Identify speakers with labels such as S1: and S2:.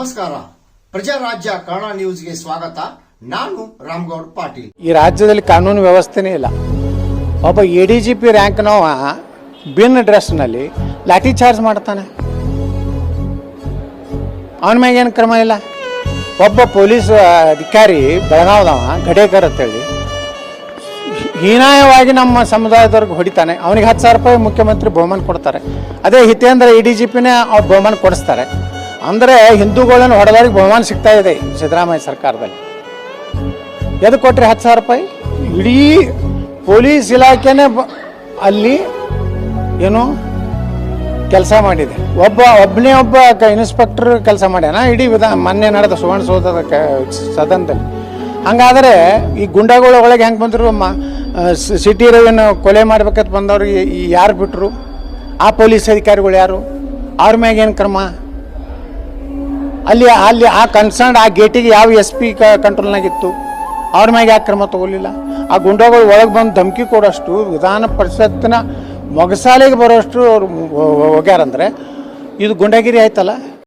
S1: ನಮಸ್ಕಾರ. ಪ್ರಜಾರಾಜ್ಯ ಕನ್ನಡ ನ್ಯೂಸ್ಗೆ ಸ್ವಾಗತ. ನಾನು ರಾಮ್ಗೌಡ್ ಪಾಟೀಲ್.
S2: ಈ ರಾಜ್ಯದಲ್ಲಿ ಕಾನೂನು ವ್ಯವಸ್ಥೆನೇ ಇಲ್ಲ. ಒಬ್ಬ ಎ ಡಿ ಜಿ ಪಿ ರ್ಯಾಂಕ್ನವ ಬಿನ್ ಡ್ರೆಸ್ನಲ್ಲಿ ಲಾಠಿ ಚಾರ್ಜ್ ಮಾಡ್ತಾನೆ. ಅವನ ಮ್ಯಾಗ ಏನು ಕ್ರಮ ಇಲ್ಲ. ಒಬ್ಬ ಪೊಲೀಸ್ ಅಧಿಕಾರಿ ಬೆಳಗಾವ್ದವ ಗಡೇಕರ್ ಅಂತೇಳಿ, ಹೀನಾಯವಾಗಿ ನಮ್ಮ ಸಮುದಾಯದವ್ರಿಗೆ ಹೊಡಿತಾನೆ. ಅವನಿಗೆ ಹತ್ತು ಸಾವಿರ ರೂಪಾಯಿ ಮುಖ್ಯಮಂತ್ರಿ ಬಹುಮಾನ ಕೊಡ್ತಾರೆ. ಅದೇ ಹಿತೇಂದ್ರ ಎ ಡಿ ಜಿ ಪಿನೇ ಅವ್ರು ಬಹುಮಾನ ಕೊಡಿಸ್ತಾರೆ. ಅಂದರೆ ಹಿಂದೂಗಳನ್ನು ಹೊಡೆದವ್ರಿಗೆ ಬಹುಮಾನ ಸಿಗ್ತಾ ಇದೆ ಸಿದ್ದರಾಮಯ್ಯ ಸರ್ಕಾರದಲ್ಲಿ. ಎದಕ್ಕೆ ಕೊಟ್ರಿ ಹತ್ತು ಸಾವಿರ ರೂಪಾಯಿ? ಇಡೀ ಪೊಲೀಸ್ ಇಲಾಖೆನೇ ಅಲ್ಲಿ ಏನು ಕೆಲಸ ಮಾಡಿದೆ. ಒಬ್ಬ ಒಬ್ಬನೇ ಒಬ್ಬ ಇನ್ಸ್ಪೆಕ್ಟರ್ ಕೆಲಸ ಮಾಡ್ಯಾನ. ಇಡೀ ವಿಧ ಮೊನ್ನೆ ನಡೆದ ಸುವರ್ಣಸೌಧದ ಕ ಸದನದಲ್ಲಿ. ಹಂಗಾದರೆ ಈ ಗುಂಡಾಗಳ ಒಳಗೆ ಹೆಂಗೆ ಬಂದರು ಮ ಸಿಟಿ ರವಿನ ಕೊಲೆ ಮಾಡ್ಬೇಕಂತ ಬಂದವ್ರಿಗೆ ಯಾರು ಬಿಟ್ಟರು ಆ ಪೊಲೀಸ್ ಅಧಿಕಾರಿಗಳು ಯಾರು? ಅವ್ರ ಮ್ಯಾಗೇನು ಕ್ರಮ? ಅಲ್ಲಿ ಅಲ್ಲಿ ಆ ಕನ್ಸರ್ನ್ ಆ ಗೇಟಿಗೆ ಯಾವ ಎಸ್ ಪಿ ಕಂಟ್ರೋಲ್ನಾಗಿತ್ತು ಅವ್ರ ಮ್ಯಾಗೆ ಯಾಕೆ ಕ್ರಮ ತಗೊಳ್ಳಿಲ್ಲ ಆ ಗುಂಡೋಗಳು ಒಳಗೆ ಬಂದು ಧಮಕಿ ಕೊಡೋಷ್ಟು ವಿಧಾನ ಪರಿಷತ್ತಿನ ಮೊಗಸಾಲೆಗೆ ಬರೋಷ್ಟು ಅವ್ರು ಹೋಗ್ಯಾರಂದ್ರೆ ಇದು ಗುಂಡಾಗಿರಿ ಆಯ್ತಲ್ಲ?